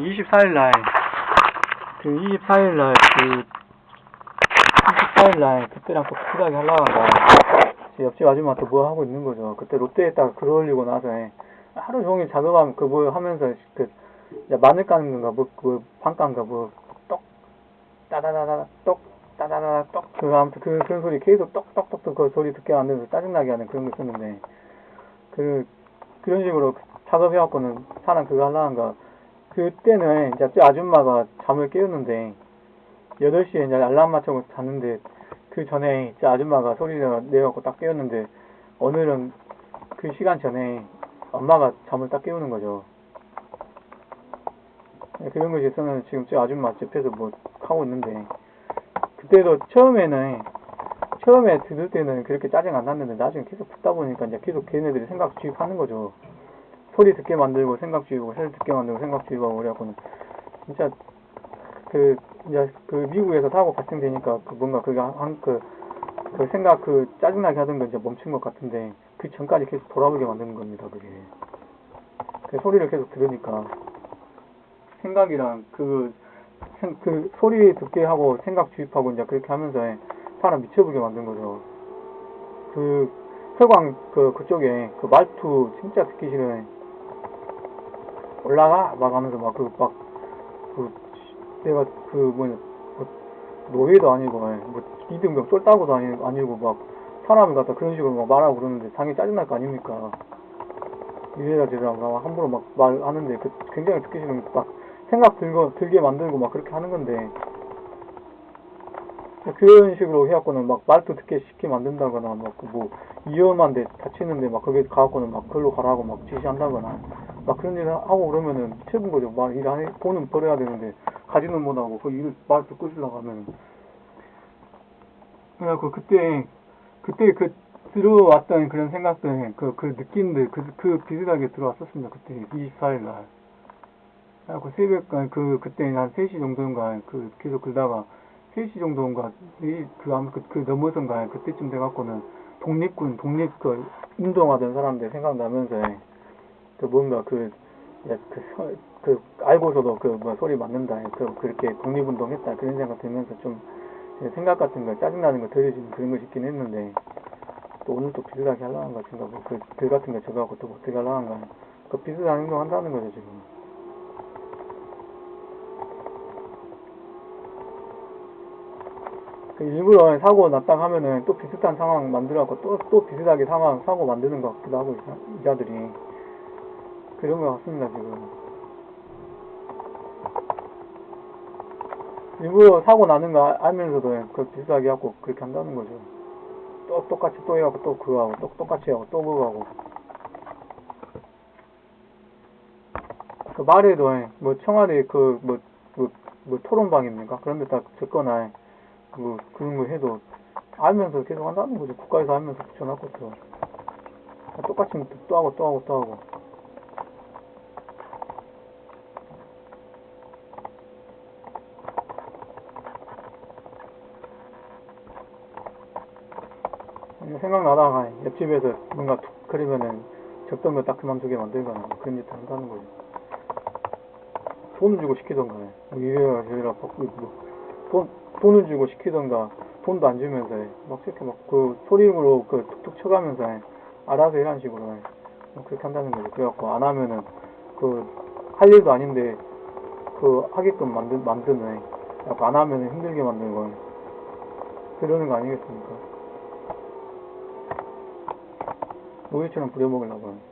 24일날, 그 24일날, 그, 24일날, 그때랑 또 비슷하게 하려고. 제 옆집 아줌마한테 뭐 하고 있는 거죠. 그때 롯데에다가 글 올리고 나서, 하루 종일 작업하면, 그뭐 하면서, 그, 마늘 까는 건가, 뭐, 그, pan 깐가, 뭐, 똑, 따다다다, 똑, 따다다다, 똑, 그, 아무튼 그, 그런 소리 계속 똑똑똑똑 그 소리 듣게 만들면서 짜증나게 하는 그런 거 있었는데, 그, 그런 식으로 작업해갖고는 사람 그거 하려는가, 그때는 이제 저 아줌마가 잠을 깨웠는데, 8시에 이제 알람 맞춰서 잤는데, 그 전에 저 아줌마가 소리를 내갖고 딱 깨웠는데, 오늘은 그 시간 전에 엄마가 잠을 딱 깨우는 거죠. 네, 그런 것이 있으면 지금 저 아줌마 옆에서 뭐 하고 있는데, 그때도 처음에는, 처음에 들을 때는 그렇게 짜증 안 났는데, 나중에 계속 듣다 보니까 이제 계속 걔네들이 생각 주입하는 거죠. 소리 듣게 만들고 생각 주입하고, 소리 듣게 만들고 생각 주입하고, 그래갖고는, 진짜, 그, 이제 그 미국에서 사고 발생되니까, 그 뭔가 그게 한, 그, 그 생각, 그 짜증나게 하던 거 이제 멈춘 것 같은데, 그 전까지 계속 돌아보게 만드는 겁니다, 그게. 그 소리를 계속 들으니까. 생각이랑 그, 생- 그 소리 듣게 하고 생각 주입하고 이제 그렇게 하면서 사람 미쳐보게 만든 거죠. 그 서광 그 그쪽에 그 말투 진짜 듣기 싫어해. 올라가 막 하면서 막 그 막 그 내가 그 뭐냐 뭐 노예도 아니고 뭐 이등병 쫄따구도 아니, 아니고 막 사람을 갖다 그런 식으로 막 말하고 그러는데 당연히 짜증날 거 아닙니까? 이래라 저래라 막 함부로 막 말하는데 그 굉장히 듣기 싫은 막 생각 들고 들게 만들고 막 그렇게 하는 건데 그런 식으로 해갖고는 막 말도 듣게 쉽게 만든다거나 막 뭐 위험한데 다치는데 막 거기 가갖고는 막 글로 가라고 막 지시한다거나 막 그런 일을 하고 그러면은 미쳐본 거죠. 말일안해 돈은 벌어야 되는데 가지는 못하고 그 일을 말 듣고 있으려고 하면. 그래갖고 그때 그때 그 들어왔던 그런 생각들 그, 그 느낌들 그, 그 비슷하게 들어왔었습니다. 그때 24일 날. 그래갖고 새벽 그 그때 한 3시 정도인가 그 계속 긁다가 3시 정도인가 이- 그 아무 그, 그 넘어선가 그때쯤 돼갖고는 독립군 독립 그 운동하던 사람들 생각나면서 그 뭔가 그 야, 그, 서- 그 알고서도 그 뭐 소리 맞는다 그 그렇게 독립운동했다 그런 생각 들면서 좀 생각 같은 거 짜증나는 거 들려주는 그런 거 있긴 했는데 또 오늘 또 비슷하게 하려는 것 같은가 뭐그글 같은 거 적어갖고 또 어떻게 하려는가 그 비슷한 행동 한다는 거죠 지금 그 일부러 사고 났다 하면은 또 비슷한 상황 만들어갖고 또, 또 비슷하게 상황, 사고 만드는 것 같기도 하고, 이- 이자들이. 그런 것 같습니다, 지금. 일부러 사고 나는 거 알- 알면서도 그 비슷하게 하고 그렇게 한다는 거죠. 또 똑같이 또 해갖고 또 그거 하고, 또 똑같이 하고, 또 그거 하고. 그 말에도 뭐 청와대 그 뭐, 뭐, 뭐 토론방입니까? 그런 데다 적거나 그 그런 거 해도 알면서 계속 한다는 거죠. 국가에서 알면서 붙여놨고 또 똑같이 또 하고 또 하고 또 하고. 생각나다가 옆집에서 뭔가 툭 그러면은 적던 거 딱 그만두게 만들거나 뭐 그런 짓도 한다는 거죠. 돈을 주고 시키던가 뭐 이래라 저래라 막 뭐, 돈, 돈을 주고 시키던가 돈도 안 주면서 해. 막 이렇게 막 그 소리로 그 툭툭 쳐가면서 해. 알아서 이런 식으로 해. 뭐 그렇게 한다는 거죠. 그래갖고 안 하면은 그 할 일도 아닌데 그 하게끔 만드는 해. 그래갖고 안 하면은 힘들게 만들고 해. 그러는 거 아니겠습니까? 노예처럼 부려먹으려고 해.